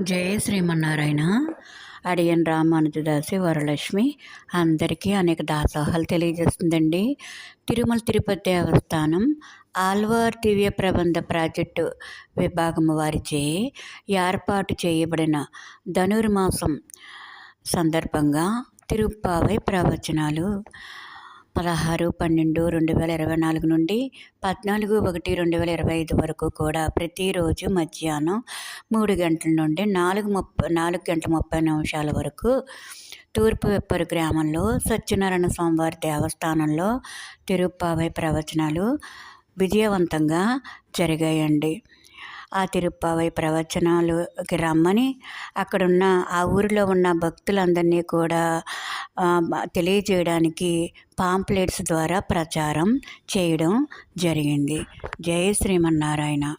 జయ శ్రీమన్నారాయణ. అడియన్ రామానుజదాసి వరలక్ష్మి. అందరికీ అనేక దాసోహాలు తెలియజేస్తుందండి. తిరుమల తిరుపతి దేవస్థానం ఆల్వార్ దివ్య ప్రబంధ ప్రాజెక్టు విభాగం వారిచే ఏర్పాటు చేయబడిన ధనుర్మాసం సందర్భంగా తిరుప్పావై ప్రవచనాలు పదహారు పన్నెండు రెండు వేల ఇరవై నాలుగు నుండి పద్నాలుగు ఒకటి రెండు వేల ఇరవై ఐదు వరకు కూడా ప్రతిరోజు మధ్యాహ్నం మూడు గంటల నుండి నాలుగు ముప్పై నాలుగు గంటల ముప్పై నిమిషాల వరకు తూర్పు వెప్పరు గ్రామంలో సత్యనారాయణ స్వామివారి దేవస్థానంలో తిరుప్పావై ప్రవచనాలు విజయవంతంగా జరిగాయండి. ఆ తిరుప్పావై ప్రవచనాలుకి రమ్మని అక్కడున్న ఆ ఊరిలో ఉన్న భక్తులందరినీ కూడా తెలియజేయడానికి పాంప్లెట్స్ ద్వారా ప్రచారం చేయడం జరిగింది. జయ శ్రీమన్నారాయణ.